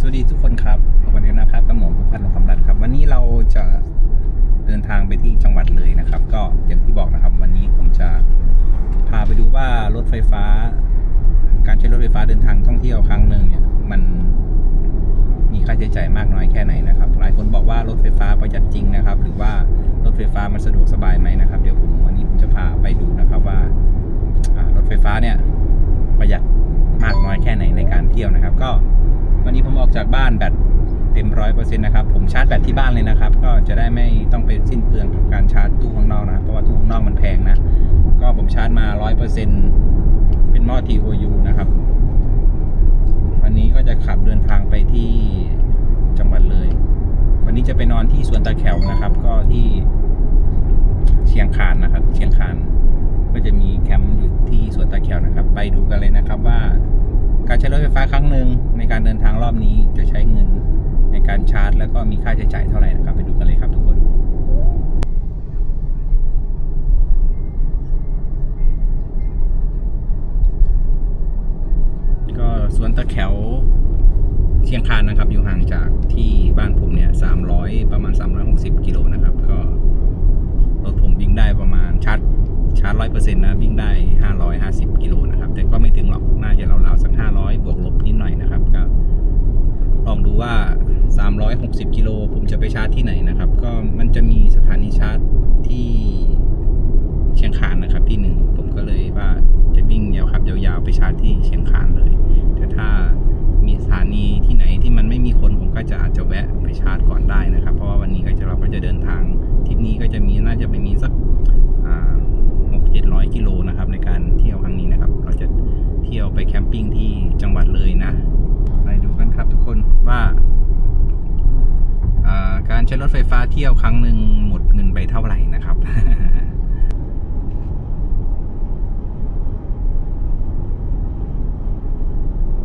สวัสดีทุกคนครับวันนี้นะครับกับหมอผู้พันธ์ลงคำรัฐครับ วันนี้เราจะเดินทางไปที่จังหวัดเลยนะครับ ก็อย่างที่บอกนะครับ วันนี้ผมจะพาไปดูว่ารถไฟฟ้า การใช้รถไฟฟ้าเดินทางท่องเที่ยวครั้งหนึ่งเนี่ย มันมีค่าใช้จ่ายมากน้อยแค่ไหนนะครับ หลายคนบอกว่ารถไฟฟ้าประหยัดจริงนะครับ หรือว่ารถไฟฟ้ามันสะดวกสบายไหมนะครับ เดี๋ยวผมวันนี้ผมจะพาไปดูนะครับว่ารถไฟฟ้าเนี่ยประหยัดมากน้อยแค่ไหนในการเที่ยวนะครับ ก็ วันนี้ผมออกจากบ้านแบตเต็มร้อยเปอร์เซ็นต์นะครับ ผมชาร์จแบตที่บ้านเลยนะครับ ก็จะได้ไม่ต้องไปสิ้นเปลืองกับการชาร์จตู้ข้างนอกนะ เพราะว่าตู้ข้างนอกมันแพงนะ ก็ผมชาร์จมาร้อยเปอร์เซ็นต์เป็นหม้อ TOU นะครับ วันนี้ก็จะขับเดินทางไปที่จังหวัดเลย วันนี้จะไปนอนที่สวนตะแขวนะครับ ก็ที่เชียงคานนะครับ เชียงคานก็จะมีแคมป์อยู่ที่สวนตะแขวนะครับ ไปดูกันเลยนะครับว่า การใช้รถไฟฟ้าครั้งหนึ่งในการเดินทางรอบนี้จะใช้เงินในการชาร์จ แล้วก็มีค่าใช้จ่ายเท่าไหร่นะครับ ไปดูกันเลยครับทุกคนก็สวนตะแขวเชียงคานนะครับ อยู่ห่างจากที่บ้านผมเนี่ย300ประมาณ 360 กิโลนะครับ ก็รถผมวิ่งได้ประมาณชาร์จ ชาร์จร้อยเปอร์เซ็นต์นะวิ่งได้ห้าร้อยห้าสิบกิโลนะครับ แต่ก็ไม่ถึงหรอกน่าจะราวๆสักห้าร้อยบวกลบนิดหน่อยนะครับก็ลองดูว่าสามร้อยหกสิบกิโลผมจะไปชาร์จที่ไหนนะครับ ก็มันจะมีสถานีชาร์จ รใช้รถไฟฟ้าเที่ยวครั้งหนึ่งหมดเงินไปเท่าไหร่นะครับ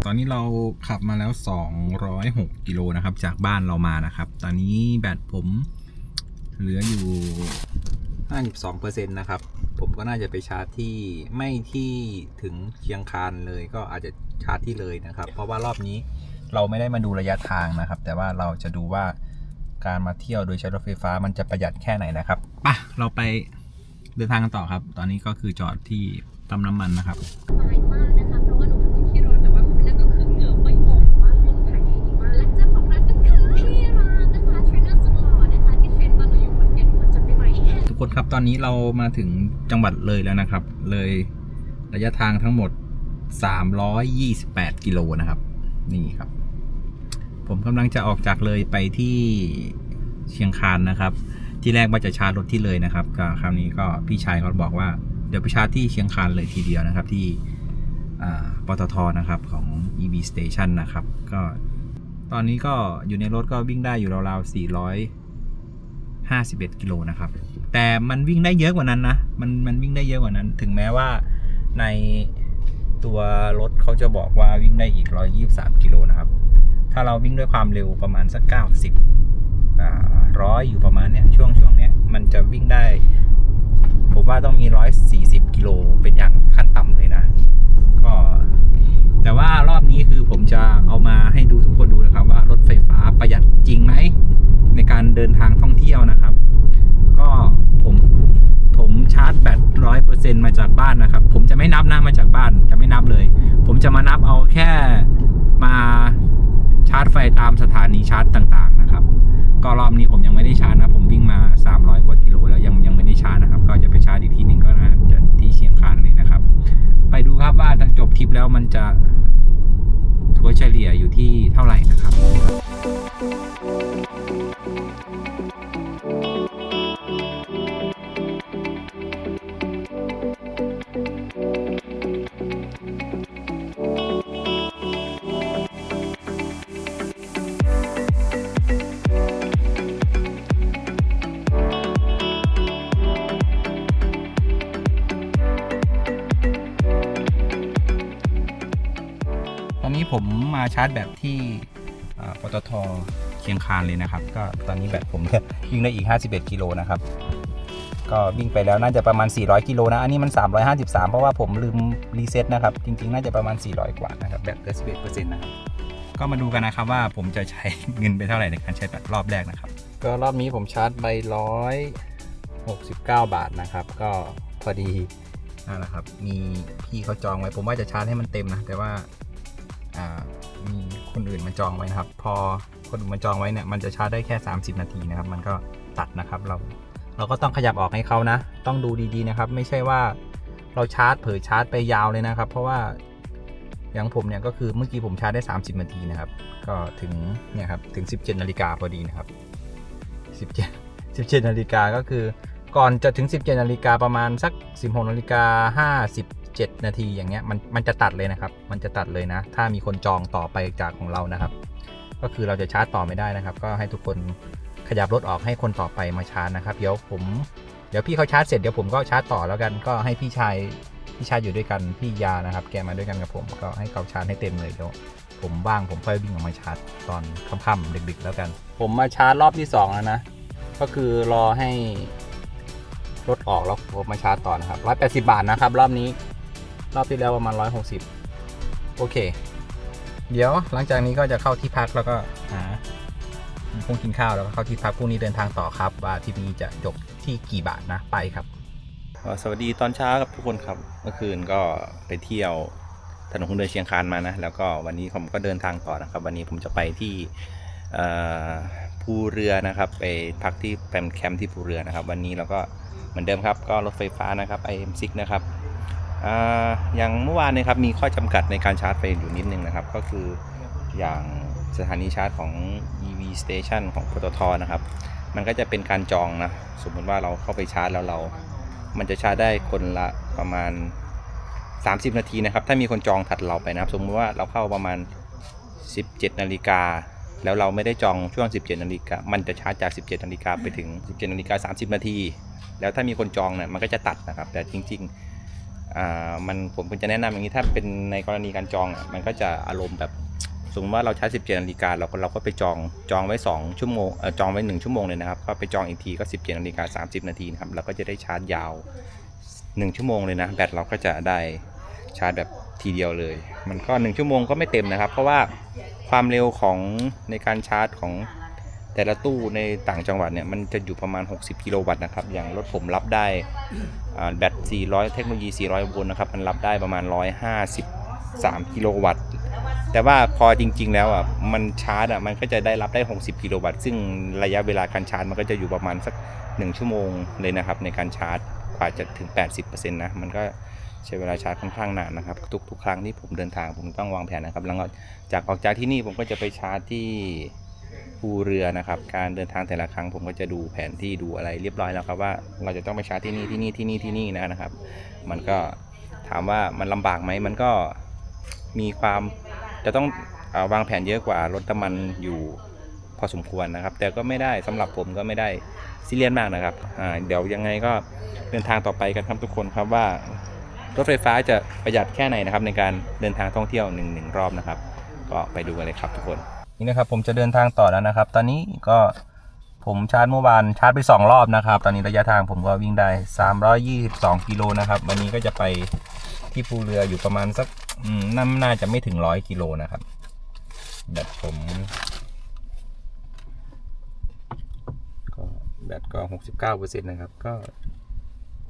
ตอนนี้เราขับมาแล้ว 206 กิโลนะครับ จากบ้านเรามานะครับ ตอนนี้แบตผมเหลืออยู่ 52%นะครับ ผมก็น่าจะไปชาร์จที่ไม่ที่ถึงเชียงคานเลยก็อาจจะชาร์จที่เลยนะครับ เพราะว่ารอบนี้เราไม่ได้มาดูระยะทางนะครับ แต่ว่าเราจะดูว่า การมาเที่ยวโดยใช้รถไฟฟ้ามันจะประหยัดแค่ไหนนะครับไปะเราไปเดินทางกันต่อครับ ตอนนี้ก็คือจอดที่ปั๊มน้ำมันนะครับสบายมากนะคะเพราะว่าหนูเป็นคนขี้ร้อนแต่ว่าคุณนั่นก็คือเหงื่อไม่ออกมากลมถ่ายดีมากและเจ้าของร้านก็คือพี่ร้านนะคะเทรนเนอร์สุดหล่อนะคะที่เทรนตอนหนูอยู่ขอนแก่นคนจำได้ไหมทุกคนครับตอนนี้เรามาถึงจังหวัดเลยแล้วนะครับ เลยระยะทางทั้งหมด 328 กิโลนะครับ นี่ครับ ผมกำลังจะออกจากเลยไปที่เชียงคานนะครับ ที่แรกว่าจะชาร์จรถที่เลยนะครับก็คราวนี้ก็พี่ชายเขาบอกว่าเดี๋ยวไปชาร์จที่เชียงคานเลยทีเดียวนะครับ ที่ปตทนะครับของ EV Station นะครับ ก็ตอนนี้ก็อยู่ในรถก็วิ่งได้อยู่ราวๆ400 51กิโลนะครับ แต่มันวิ่งได้เยอะกว่านั้นนะ มันมันวิ่งได้เยอะกว่านั้น ถึงแม้ว่าในตัวรถเขาจะบอกว่าวิ่งได้อีก 123 กิโลนะครับ ถ้าเราวิ่งด้วยความเร็วประมาณสัก 90อ่าร้อยอยู่ประมาณเนี้ยช่วงช่วงเนี้ยมันจะวิ่งได้ ผมว่าต้องมี 140 กิโลเป็นอย่างขั้นต่ำเลยนะ ก็แต่ว่ารอบนี้คือผมจะเอามาให้ดูทุกคนดูนะครับว่ารถไฟฟ้าประหยัดจริงไหม ในการเดินทางท่องเที่ยวนะครับ ก็ผมผมชาร์จแบตร้อยเปอร์เซ็นมาจากบ้านนะครับ ผมจะไม่นับนะมาจากบ้านจะไม่นับเลย ผมจะมานับเอาแค่มา ชาร์จไฟตามสถานีชาร์จต่างๆนะครับ ก็รอบนี้ผมยังไม่ได้ชาร์จนะ ผมวิ่งมา 300 กว่ากิโลแล้วยังยังไม่ได้ชาร์จนะครับ ก็จะไปชาร์จอีกที่หนึ่งก็นะจะที่เชียงคานเลยนะครับ ไปดูครับว่าจบทริปแล้วมันจะทัวเฉลี่ยอยู่ที่เท่าไหร่นะครับ ชาร์จแบตที่อ่าปตทเชียงคานเลยนะครับ ก็ตอนนี้แบตผมวิ่งได้อีก 51 กิโลนะครับ ก็วิ่งไปแล้วน่าจะประมาณ 400 กิโลนะ อันนี้มัน 353 เพราะว่าผมลืมรีเซ็ตนะครับ จริงๆ น่าจะประมาณ 400 กว่านะครับ แบตเหลือ11%นะครับ ก็มาดูกันนะครับว่าผมจะใช้เงินไปเท่าไหร่ในการใช้แบตรอบแรกนะครับ ก็รอบนี้ผมชาร์จไปร้อยหกสิบเก้าบาทนะครับ ก็พอดีนั่นแหละครับ มีพี่เขาจองไว้ ผมว่าจะชาร์จให้มันเต็มนะ แต่ว่าอ่า มีคนอื่นมาจองไว้นะครับ พอคนอื่นมาจองไว้เนี่ยมันจะชาร์จได้แค่ 30 นาทีนะครับ มันก็ตัดนะครับเราเราก็ต้องขยับออกให้เขานะ ต้องดูดีๆนะครับ ไม่ใช่ว่าเราชาร์จเผยชาร์จไปยาวเลยนะครับ เพราะว่าอย่างผมเนี่ยก็คือเมื่อกี้ผมชาร์จได้ 30 นาทีนะครับ ก็ถึงเนี่ยครับถึง 17นาฬิกาพอดีนะครับ 17 17นาฬิกาก็คือก่อนจะถึง 17นาฬิกาประมาณสัก 16นาฬิกา 7 นาทีอย่างเงี้ยมันมันจะตัดเลยนะครับ มันจะตัดเลยนะ ถ้ามีคนจองต่อไปจากของเรานะครับ ก็คือเราจะชาร์จต่อไม่ได้นะครับ ก็ให้ทุกคนขยับรถออกให้คนต่อไปมาชาร์จนะครับ เดี๋ยวผมเดี๋ยวพี่เขาชาร์จเสร็จเดี๋ยวผมก็ชาร์จต่อแล้วกันก็ให้พี่ชายพี่ชายอยู่ด้วยกันพี่ยานะครับ แกมาด้วยกันกับผม ก็ให้เขาชาร์จให้เต็มเลยเดี๋ยวผมว่างผมค่อยวิ่งออกมาชาร์จตอนค่ำๆดึกๆแล้วกัน ผมมาชาร์จรอบที่สองแล้วนะก็คือรอให้รถออกแล้วผมมาชาร์จต่อนะครับร้อยแปดสิบาทนะครับ รอบนี้ รอบที่แล้วประมาณร้อยหกสิบโอเค เดี๋ยวหลังจากนี้ก็จะเข้าที่พักแล้วก็หาคงกินข้าวแล้วก็เข้าที่พักพรุ่งนี้เดินทางต่อครับ ว่าทริปนี้จะจบที่กี่บาทนะไปครับ สวัสดีตอนเช้าครับทุกคนครับ เมื่อคืนก็ไปเที่ยวถนนคนเดินเชียงคานมานะ แล้วก็วันนี้ผมก็เดินทางต่อนะครับ วันนี้ผมจะไปที่ภูเรือนะครับ ไปพักที่แฟมแคมป์ที่ภูเรือนะครับ วันนี้เราก็เหมือนเดิมครับ ก็รถไฟฟ้านะครับ IM6 นะครับ อย่างเมื่อวานนะครับมีข้อจำกัดในการชาร์จไฟอยู่นิดนึงนะครับ ก็คืออย่างสถานีชาร์จของ EV Station ของปตทนะครับ มันก็จะเป็นการจองนะ สมมติว่าเราเข้าไปชาร์จแล้วเรา มันจะชาร์จได้คนละประมาณ 30 นาทีนะครับ ถ้ามีคนจองถัดเราไปนะครับ สมมติว่าเราเข้าประมาณ 17 นาฬิกา แล้วเราไม่ได้จองช่วง 17 นาฬิกา มันจะชาร์จจาก 17 นาฬิกาไปถึง 17 นาฬิกา 30 นาที แล้วถ้ามีคนจองเนี่ยมันก็จะตัดนะครับ แต่จริง ๆ มันผมจะแนะนำอย่างนี้ถ้าเป็นในกรณีการจองอะมันก็จะอารมณ์แบบสมมติว่าเราใช้17นาฬิกาเราก็เราก็ไปจองจองไว้ 2 ชั่วโมงจองไว้ 1 ชั่วโมงเลยนะครับ ก็ไปจองอีกทีก็ 17นาฬิกา30 นาทีนะครับเราก็จะได้ชาร์จยาว 1 ชั่วโมงเลยนะแบตเราก็จะได้ชาร์จแบบทีเดียวเลย มันก็ 1 ชั่วโมงก็ไม่เต็มนะครับ เพราะว่าความเร็วของในการชาร์จของ แต่ละตู้ในต่างจังหวัดเนี่ยมันจะอยู่ประมาณ 60 กิโลวัตต์นะครับ อย่างรถผมรับได้แบต 400 เทคโนโลยี 400 โวลต์นะครับ มันรับได้ประมาณ 153 กิโลวัตต์ แต่ว่าพอจริง ๆ แล้วอะ มันชาร์จอะ มันก็จะได้รับได้ 60 กิโลวัตต์ ซึ่งระยะเวลาการชาร์จมันก็จะอยู่ประมาณสัก 1 ชั่วโมงเลยนะครับ ในการชาร์จกว่าจะถึง 80%นะ มันก็ใช้เวลาชาร์จค่อนข้างนานนะครับ ทุกๆ ครั้งที่ผมเดินทางผมต้องวางแผนนะครับแล้วก็จากออกจากที่นี่ผมก็จะไปชาร์จที่ ภูเรือนะครับ การเดินทางแต่ละครั้งผมก็จะดูแผนที่ดูอะไรเรียบร้อยแล้วครับว่าเราจะต้องไปชาร์จที่นี่ที่นี่ที่นี่ที่นี่นะครับ มันก็ถามว่ามันลำบากไหมมันก็มีความจะต้องอวางแผนเยอะกว่ารถน้ำมันอยู่พอสมควรนะครับ แต่ก็ไม่ได้สำหรับผมก็ไม่ได้ซีเรียสมากนะครับเดี๋ยวยังไงก็เดินทางต่อไปกันครับทุกคนครับว่ารถไฟฟ้าจะประหยัดแค่ไหนนะครับในการเดินทางท่องเที่ยวหนึ่งหนึ่งรอบนะครับ ก็ไปดูกันเลยครับทุกคน นี่นะครับผมจะเดินทางต่อแล้วนะครับ ตอนนี้ก็ผมชาร์จเมื่อวานชาร์จไป 2 รอบนะครับ ตอนนี้ระยะทางผมก็วิ่งได้ 322 กิโลนะครับ วันนี้ก็จะไปที่ภูเรืออยู่ประมาณสักอืมน่าน่าจะไม่ถึง100กิโลนะครับแบตผมก็แบตก็69%นะครับ ก็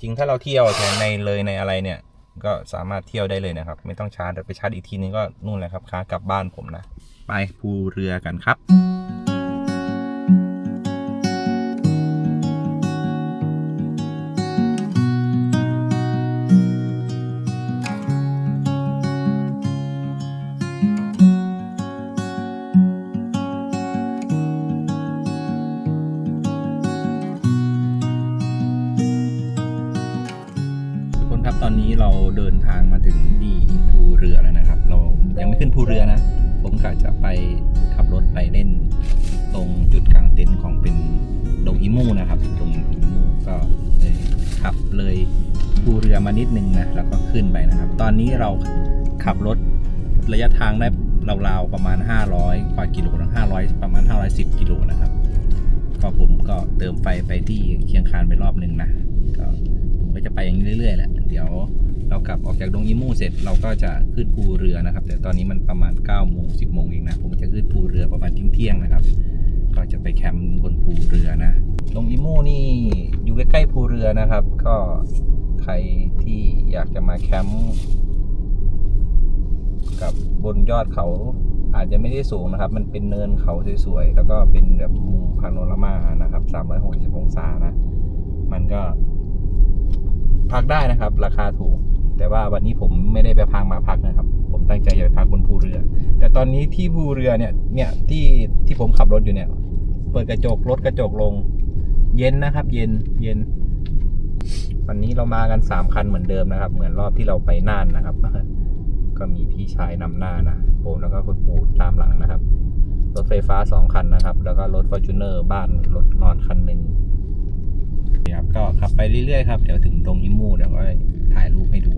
จริงถ้าเราเที่ยวแถวในเลยในอะไรเนี่ย ก็สามารถเที่ยวได้เลยนะครับ ไม่ต้องชาร์จเดี๋ยวไปชาร์จอีกทีนึงก็นู่นแหละครับค้ากลับบ้านผมนะ ไปภูเรือกันครับ นะครับตอนนี้เราขับรถระยะทางได้ราวๆประมาณ 500 กว่ากิโลนะ500 ประมาณ 510 กิโลนะครับ ก็ผมก็เติมไฟไปที่เคียงคานไปรอบหนึ่งนะ ก็ผมก็จะไปอย่างนี้เรื่อยๆแหละ เดี๋ยวเรากลับออกจากดงอิมูเสร็จเราก็จะขึ้นภูเรือนะครับ แต่ตอนนี้มันประมาณ9ก้าโมงสิบโมงเองนะ ผมจะขึ้นภูเรือประมาณเที่ยงๆนะครับ ก็จะไปแคมป์บนภูเรือนะ ดงอิมูนี่อยู่ใกล้ๆภูเรือนะครับ ก็ใครที่อยากจะมาแคมป์ กับบนยอดเขาอาจจะไม่ได้สูงนะครับ มันเป็นเนินเขาสวยๆ แล้วก็เป็นแบบมุมพาโนรามานะครับ 360 องศานะ มันก็ พักได้นะครับ ราคาถูก แต่ว่าวันนี้ผมไม่ได้ไปพักมาพักนะครับ ผมตั้งใจจะไปพักบนภูเรือ แต่ตอนนี้ที่ภูเรือเนี่ย เนี่ยที่ที่ผมขับรถอยู่เนี่ย เปิดกระจกรถกระจกลง เย็นนะครับ เย็น เย็น วันนี้เรามากันสามคันเหมือนเดิมนะครับ เหมือนรอบที่เราไปน่านนะครับ ก็มีพี่ชายนำหน้านะผมแล้วก็คุณปู่ตามหลังนะครับ รถไฟฟ้าสองคันนะครับ แล้วก็รถฟอร์จูเนอร์บ้านรถนอนคันหนึ่งครับก็ขับไปเรื่อยๆครับ เดี๋ยวถึงตรงอิมูเดี๋ยวก็ถ่ายรูปให้ดู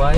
วย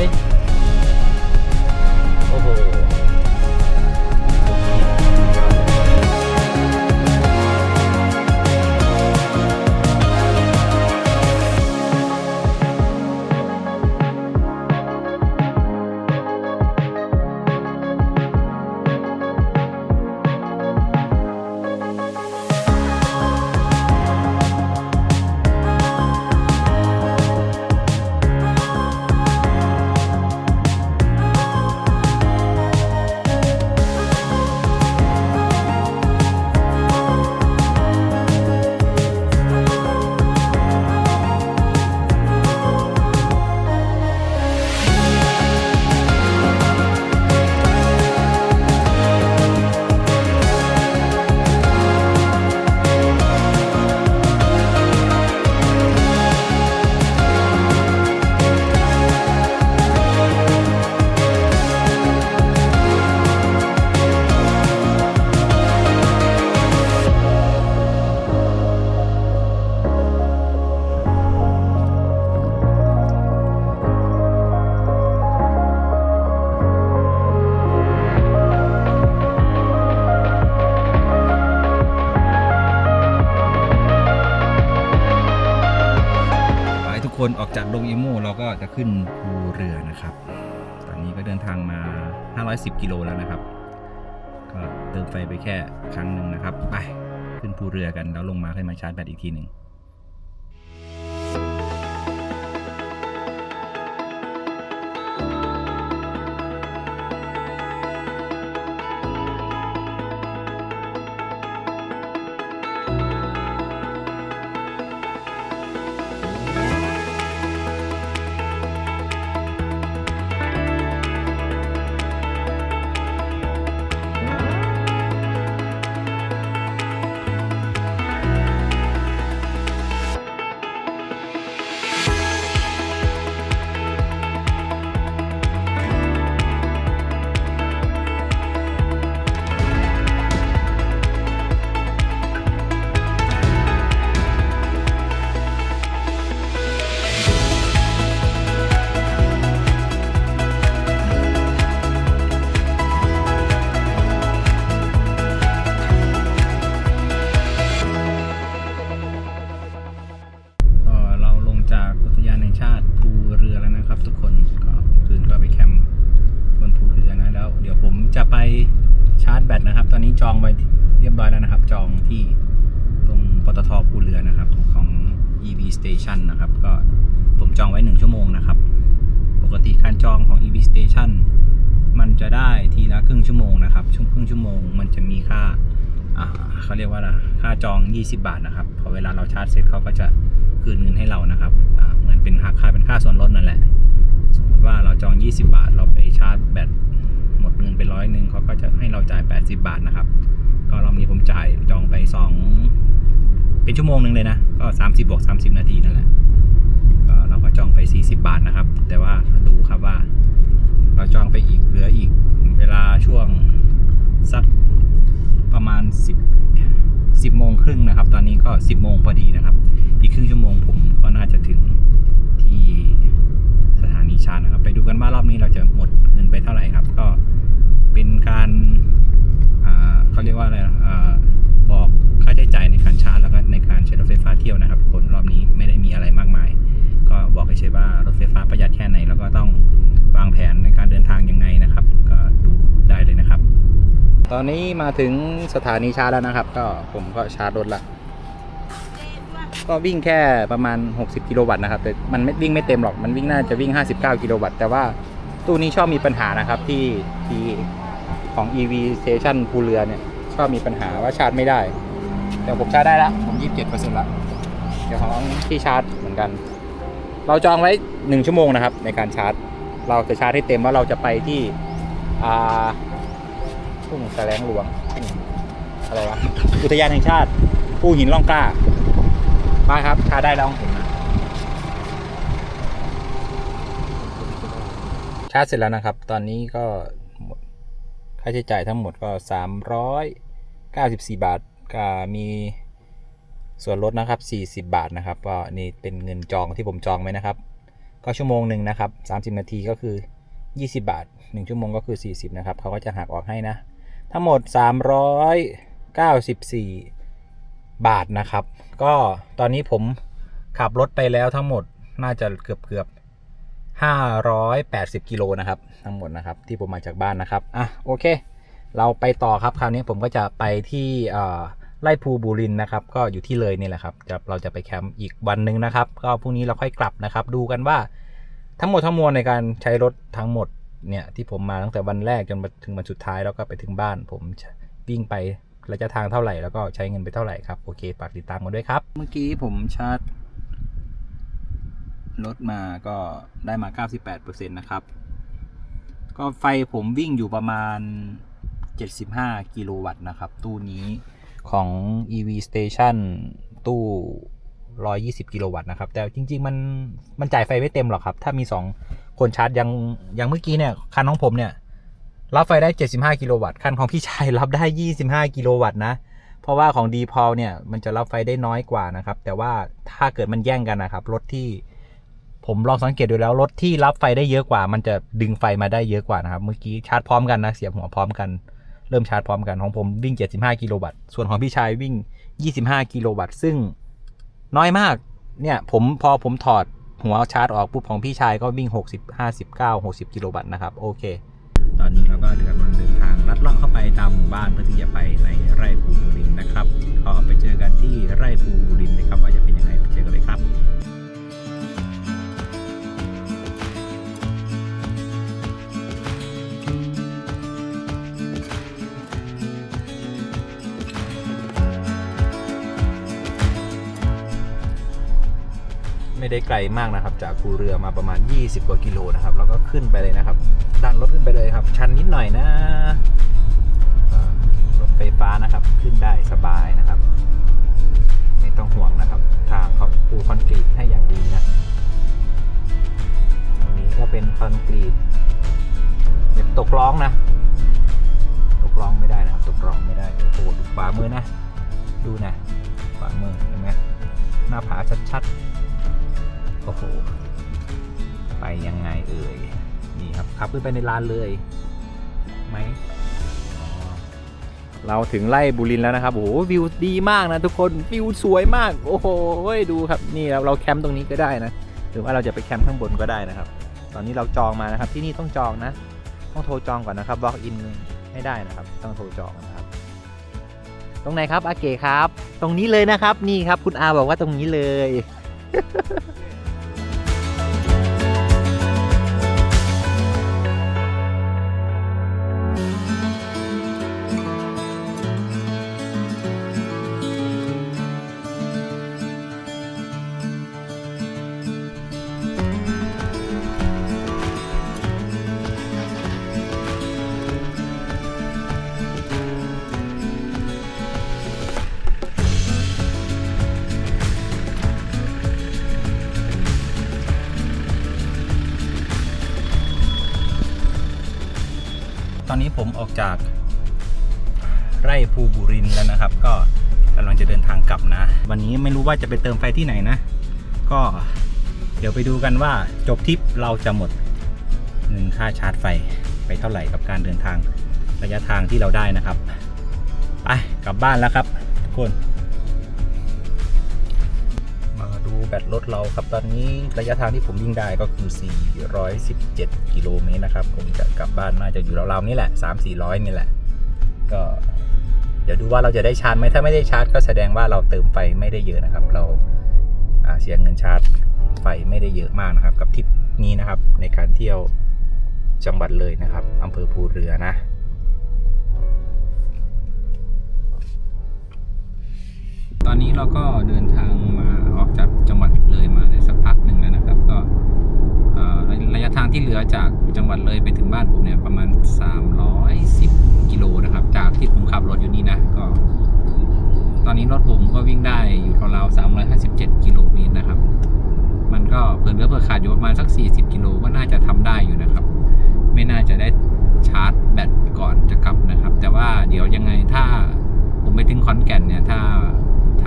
จะขึ้นภูเรือนะครับ ตอนนี้ก็เดินทางมา 510 กิโลแล้วนะครับ ก็เติมไฟไปแค่ครั้งหนึ่งนะครับ ไปขึ้นภูเรือกันแล้วลงมาค่อยมาชาร์จแบตอีกทีหนึ่ง 20 บาทนะครับพอเวลาเราชาร์จเสร็จเขาก็จะคืนเงินให้เรานะครับเหมือนเป็นหักค่าเป็นค่าส่วนลดนั่นแหละ สมมติว่าเราจอง 20 บาท เราไปชาร์จแบตหมดเงินไปร้อยหนึ่งเขาก็จะให้เราจ่าย 80 บาทนะครับ ก็รอบนี้ผมจ่ายจองไป 2 เป็นชั่วโมงหนึ่งเลยนะ ก็ 30บวก30 นาทีนั่นแหละก็เราก็จองไป 40 บาทนะครับ แต่ว่าดูครับว่า เราจองไปอีกเหลืออีกเวลาช่วงสักประมาณ 10 10โมงครึ่งนะครับ ตอนนี้ก็ 10โมงพอดีนะครับ อีกครึ่งชั่วโมงผมก็น่าจะถึงที่สถานีชาร์จนะครับ ไปดูกันว่ารอบนี้เราจะหมดเงินไปเท่าไหร่ครับ ก็เป็นการอ่าเขาเรียกว่าอะไรอ่าบอกค่าใช้จ่ายในการชาร์จ แล้วก็ในการใช้รถไฟฟ้าเที่ยวนะครับ คนรอบนี้ไม่ได้มีอะไรมากมาย ก็บอกเฉยว่ารถไฟฟ้าประหยัดแค่ไหน แล้วก็ต้องวางแผนในการเดินทางยังไงนะครับ ก็ดูได้เลยนะครับ ตอนนี้มาถึงสถานีชาร์จแล้วนะครับ ก็ผมก็ชาร์จรถละ ก็วิ่งแค่ประมาณ 60 กิโลวัตต์นะครับ แต่มันไม่วิ่งไม่เต็มหรอก มันวิ่งน่าจะวิ่ง 59 กิโลวัตต์ แต่ว่าตู้นี้ชอบมีปัญหานะครับที่ที่ของ EV Station ภูเรือเนี่ย ชอบมีปัญหาว่าชาร์จไม่ได้ แต่ผมชาร์จได้แล้วผม 27%ละเดี๋ยวของที่ชาร์จเหมือนกัน เราจองไว้ 1 ชั่วโมงนะครับ ในการชาร์จ เราจะชาร์จให้เต็มว่าเราจะไปที่อ่า ทุ่งแสลงหลวงทุ่งอะไรวะอุทยานแห่งชาติภูหินล่องกล้ามาครับชาร์จได้แล้วของผมนะชาร์จเสร็จแล้วนะครับ ตอนนี้ก็หมดค่าใช้จ่ายทั้งหมดก็ 394 บาทก็มีส่วนลดนะครับ 40 บาทนะครับก็นี่เป็นเงินจองที่ผมจองไว้นะครับ ก็ชั่วโมงหนึ่งนะครับ 30 นาทีก็คือ 20 บาท 1 ชั่วโมงก็คือ 40 นะครับเขาก็จะหักออกให้นะ ทั้งหมด 394 บาทนะครับ ก็ตอนนี้ผมขับรถไปแล้วทั้งหมดน่าจะเกือบเกือบ580 กิโลนะครับ ทั้งหมดนะครับที่ผมมาจากบ้านนะครับ อะโอเค เราไปต่อครับคราวนี้ผมก็จะไปที่ไร่ภูบุรินนะครับ ก็อยู่ที่เลยนี่แหละครับจะเราจะไปแคมป์อีกวันหนึ่งนะครับ ก็พรุ่งนี้เราค่อยกลับนะครับ ดูกันว่าทั้งหมดทั้งมวลในการใช้รถทั้งหมด เนี่ยที่ผมมาตั้งแต่วันแรกจนมาถึงวันสุดท้ายแล้วก็ไปถึงบ้าน ผมวิ่งไประยะทางเท่าไหร่แล้วก็ใช้เงินไปเท่าไหร่ครับโอเคฝากติดตามกันด้วยครับ เมื่อกี้ผมชาร์จรถมาก็ได้มา 98%นะครับ ก็ไฟผมวิ่งอยู่ประมาณ 75 กิโลวัตต์นะครับ ตู้นี้ของ EV Station ตู้ 120 กิโลวัตต์นะครับ แต่จริง ๆ มันมันจ่ายไฟไม่เต็มหรอกครับ ถ้ามี 2 คนชาร์จยังยังเมื่อกี้เนี่ยคันของผมเนี่ยรับไฟได้ 75 กิโลวัตต์ คันของพี่ชายรับได้ 25 กิโลวัตต์นะ เพราะว่าของ d p o l เนี่ยมันจะรับไฟได้น้อยกว่านะครับ แต่ว่าถ้าเกิดมันแย่งกันนะครับ รถที่ผมลองสังเกตดูแล้ว รถที่รับไฟได้เยอะกว่า มันจะดึงไฟมาได้เยอะกว่านะครับ เมื่อกี้ชาร์จพร้อมกันนะ เสียบหัวพร้อมกัน เริ่มชาร์จพร้อมกันของผมวิ่ง 75 กิโลวัตต์ ส่วนของพี่ชายวิ่ง 25 กิโลวัตต์ ซึ่งน้อยมาก เนี่ยผมพอผมถอด หัวชาร์จออกปุ๊บของพี่ชายก็วิ่ง 60 59 60 กิโลวัตต์นะครับ โอเค ตอนนี้เราก็กำลังเดินทางลัดเลาะเข้าไปตามหมู่บ้านเพื่อที่จะไปในไร่ภูบุรินนะครับก็ไปเจอกันที่ไร่ภูบุรินทร์เลยครับว่าจะเป็นยังไงไปเจอกันเลยครับ ไม่ได้ไกลมากนะครับ จากภูเรือมาประมาณ 20 กว่ากิโลนะครับ แล้วก็ขึ้นไปเลยนะครับ ดันรถขึ้นไปเลยครับ ชันนิดหน่อยนะรถไฟฟ้านะครับ ขึ้นได้สบายนะครับ ไม่ต้องห่วงนะครับ ทางเขาปูคอนกรีตให้อย่างดีนะตรงนี้ก็เป็นคอนกรีตเดี๋ยวตกร้องนะ ตกร้องไม่ได้นะครับ ตกร้องไม่ได้โอ้โหดูขวามือนะ ดูนะขวามือเห็นไหมหน้าผาชัดๆ โอ้โห ไปยังไงเอ่ย นี่ครับ ขับขึ้นไปในลานเลยไหมเราถึงไล่บุรินแล้วนะครับ โอ้โห วิวดีมากนะทุกคน วิวสวยมาก โอ้โห ดูครับ นี่เราเราแคมป์ตรงนี้ก็ได้นะ หรือว่าเราจะไปแคมป์ข้างบนก็ได้นะครับ ตอนนี้เราจองมานะครับ ที่นี่ต้องจองนะ ต้องโทรจองก่อนนะครับ walk in ไม่ได้นะครับ ต้องโทรจองนะครับ ตรงไหนครับอาเก๋ครับ ตรงนี้เลยนะครับ นี่ครับ คุณอาบอกว่าตรงนี้เลย ออกจากไร่ภูบุรินแล้วนะครับ ก็กำลังจะเดินทางกลับนะ วันนี้ไม่รู้ว่าจะไปเติมไฟที่ไหนนะ ก็เดี๋ยวไปดูกันว่าจบทริปเราจะหมดเงินค่าชาร์จไฟไปเท่าไหร่กับการเดินทางระยะทางที่เราได้นะครับ ไปกลับบ้านแล้วครับ ทุกคน แบตรถเราครับ ตอนนี้ระยะทางที่ผมวิ่งได้ก็คือ 417 กิโลเมตรนะครับ ผมจะกลับบ้านน่าจะอยู่ราวๆนี่แหละ 3-400 นี่แหละ ก็เดี๋ยวดูว่าเราจะได้ชาร์จไหมถ้าไม่ได้ชาร์จก็แสดงว่าเราเติมไฟไม่ได้เยอะนะครับ เราาเสียเงินชาร์จไฟไม่ได้เยอะมากนะครับ กับทริปนี้นะครับในการเที่ยวจังหวัดเลยนะครับอำเภอภูเรือนะตอนนี้เราก็เดินทางมา จากจังหวัดเลยมาได้สักพักหนึ่งแล้วนะครับ ก็ระยะทางที่เหลือจากจังหวัดเลยไปถึงบ้านผมเนี่ยประมาณ 310 กิโลนะครับ จากที่ผมขับรถอยู่นี่นะก็ ตอนนี้รถผมก็วิ่งได้อยู่ราวๆ357 กิโลเมตรนะครับ มันก็เพิ่นเลือเพิ่ขาดอยู่ประมาณสัก 40 กิโลก็น่าจะทำได้อยู่นะครับ ไม่น่าจะได้ชาร์จแบตก่อนจะกลับนะครับ แต่ว่าเดี๋ยวยังไงถ้าผมไปถึงขอนแก่นเนี่ยถ้า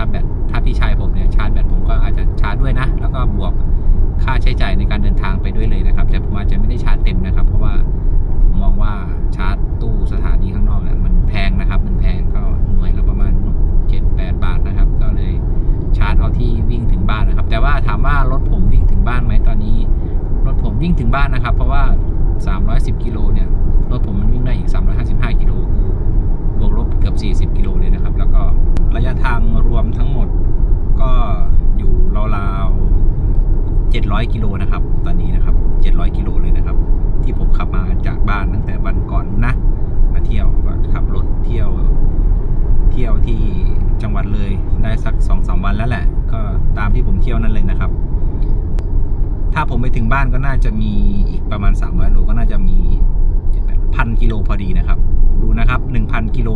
ถ้าแบตถ้าพี่ชายผมเนี่ยชาร์จแบตผมก็อาจจะชาร์จด้วยนะ แล้วก็บวกค่าใช้จ่ายในการเดินทางไปด้วยเลยนะครับ แต่ผมอาจจะไม่ได้ชาร์จเต็มนะครับ เพราะว่าผมมองว่าชาร์จตู้สถานีข้างนอกเนี่ยมันแพงนะครับ มันแพงก็หน่วยละประมาณ 7-8 บาทนะครับ ก็เลยชาร์จเอาที่วิ่งถึงบ้านนะครับ แต่ว่าถามว่ารถผมวิ่งถึงบ้านไหมตอนนี้ รถผมวิ่งถึงบ้านนะครับ เพราะว่า 310กิโลเนี่ยรถผมมันวิ่งได้อีก 355กิโลคือบวกลบเกือบ 40กิโลเลยนะครับ แล้วก็ ระยะทางรวมทั้งหมดก็อยู่ราวๆ700 กิโลนะครับ ตอนนี้นะครับ 700 กิโลเลยนะครับ ที่ผมขับมาจากบ้านตั้งแต่วันก่อนนะ มาเที่ยวก็ขับรถเที่ยว เที่ยวที่จังหวัดเลยได้สักสอสวันแล้วแหละ ก็ตามที่ผมเที่ยวนั่นเลยนะครับ ถ้าผมไปถึงบ้านก็น่าจะมีอีกประมาณ300โลก็น่าจะมีพันกิโลพอดีนะครับ ดูนะครับ1,000กิโล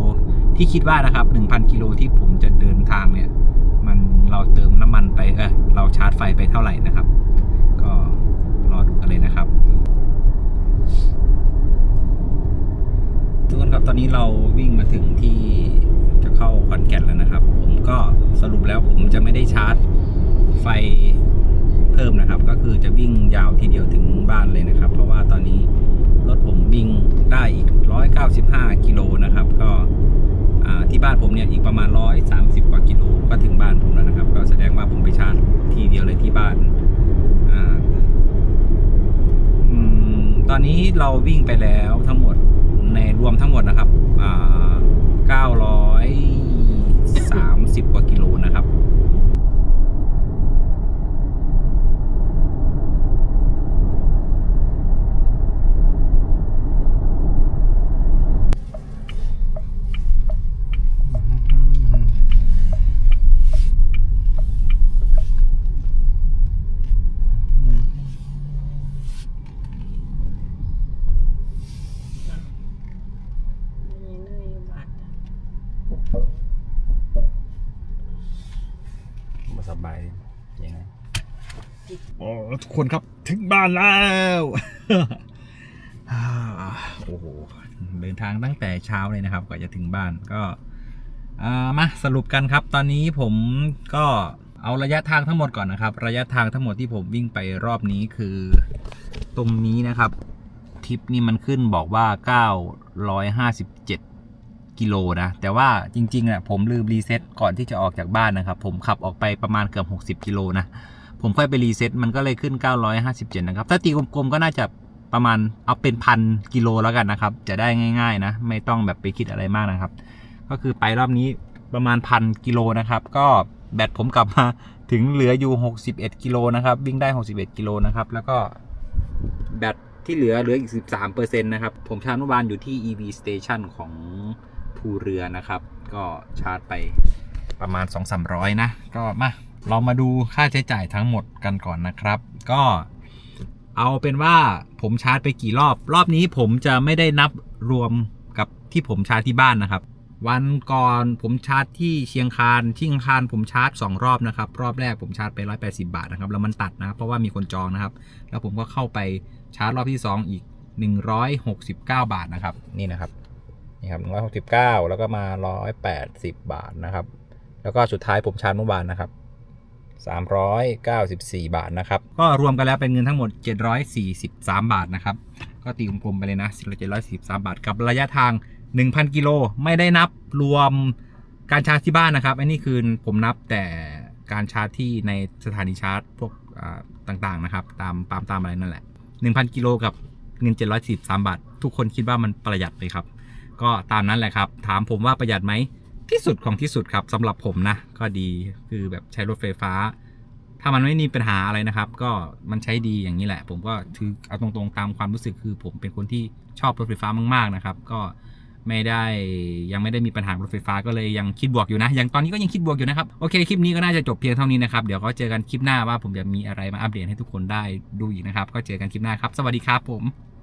ที่คิดว่านะครับ 1,000 กิโลที่ผมจะเดินทางเนี่ย มันเราเติมน้ำมันไป เออเราชาร์จไฟไปเท่าไหร่นะครับ ก็รอดูกันเลยนะครับทุกคนครับตอนนี้เราวิ่งมาถึงที่จะเข้าขอนแก่นแล้วนะครับ ผมก็สรุปแล้วผมจะไม่ได้ชาร์จไฟเพิ่มนะครับ ก็คือจะวิ่งยาวทีเดียวถึงบ้านเลยนะครับ เพราะว่าตอนนี้รถผมวิ่งได้อีก 195 กิโลนะครับ ก็ ที่บ้านผมเนี่ยอีกประมาณ 130 กว่ากิโลก็ถึงบ้านผมแล้วนะครับ ก็แสดงว่าผมไปชาร์จทีเดียวเลยที่บ้านอ่าอืมตอนนี้เราวิ่งไปแล้วทั้งหมดในรวมทั้งหมดนะครับอ่า930 กว่ากิโลนะครับ มาสบายยังไงโอ้ทุกคนครับถึงบ้านแล้วโอ้โหเดินทางตั้งแต่เช้าเลยนะครับกว่าจะถึงบ้านก็มาสรุปกันครับ ตอนนี้ผมก็เอาระยะทางทั้งหมดก่อนนะครับ ระยะทางทั้งหมดที่ผมวิ่งไปรอบนี้คือ ตรงนี้นะครับทริปนี้มันขึ้นบอกว่า 957 กิโลนะ แต่ว่าจริงๆอะผมลืมรีเซ็ตก่อนที่จะออกจากบ้านนะครับ ผมขับออกไปประมาณเกือบ60กิโลนะผมค่อยไปรีเซ็ตมันก็เลยขึ้น 957 นะครับ ถ้าตีกลมๆก็น่าจะประมาณเอาเป็นพันกิโลแล้วกันนะครับ จะได้ง่าย ๆ นะ ไม่ต้องแบบไปคิดอะไรมากนะครับ ก็คือไปรอบนี้ประมาณพันกิโลนะครับ ก็แบตผมกลับมาถึงเหลืออยู่ 61กิโลนะครับ วิ่งได้ 61กิโลนะครับ แล้วก็แบตที่เหลือเหลืออีก 13%นะครับ ผมชาร์จเมื่อวานอยู่ที่ EV Station ของ ภูเรือนะครับ ก็ชาร์จไปประมาณ 2-300 นะ ก็มาเรามาดูค่าใช้จ่ายทั้งหมดกันก่อนนะครับ ก็เอาเป็นว่าผมชาร์จไปกี่รอบ รอบนี้ผมจะไม่ได้นับรวมกับที่ผมชาร์จที่บ้านนะครับ วันก่อนผมชาร์จที่เชียงคานที่เชียงคานผมชาร์จ 2 รอบนะครับ รอบแรกผมชาร์จไป 180 บาทนะครับ แล้วมันตัดนะครับ เพราะว่ามีคนจองนะครับ แล้วผมก็เข้าไปชาร์จรอบที่ 2 อีก 169 บาทนะครับ นี่นะครับ นี่ครับ169แล้วก็มา180บาทนะครับ แล้วก็สุดท้ายผมชาร์จเมื่อวานนะครับ394บาทนะครับ ก็รวมกันแล้วเป็นเงินทั้งหมด743บาทนะครับ ก็ตีกลมๆไปเลยนะ743บาท กับระยะทาง1,000กิโลไม่ได้นับรวมการชาร์จที่บ้านนะครับ อันนี้คือผมนับแต่การชาร์จที่ในสถานีชาร์จพวกอ่าต่างๆนะครับ ตามตามตามอะไรนั่นแหละ 1,000 กิโลกับเงิน743 บาท ทุกคนคิดว่ามันประหยัดไหมครับ ก็ตามนั้นแหละครับ ถามผมว่าประหยัดไหมที่สุดของที่สุดครับสำหรับผมนะ ก็ดีคือแบบใช้รถไฟฟ้า ถ้ามันไม่มีปัญหาอะไรนะครับ ก็มันใช้ดีอย่างนี้แหละ ผมก็ถือเอาตรงๆตามความรู้สึกคือ ผมเป็นคนที่ชอบรถไฟฟ้ามากๆนะครับ ก็ไม่ได้ยังไม่ได้มีปัญหารถไฟฟ้าก็เลยยังคิดบวกอยู่นะยังตอนนี้ก็ยังคิดบวกอยู่นะครับโอเคคลิปนี้ก็น่าจะจบเพียงเท่านี้นะครับเดี๋ยวก็เจอกันคลิปหน้าว่าผมจะมีอะไรมาอัปเดตให้ทุกคนได้ดูอีกนะครับก็เจอกันคลิปหน้าครับ สวัสดีครับผม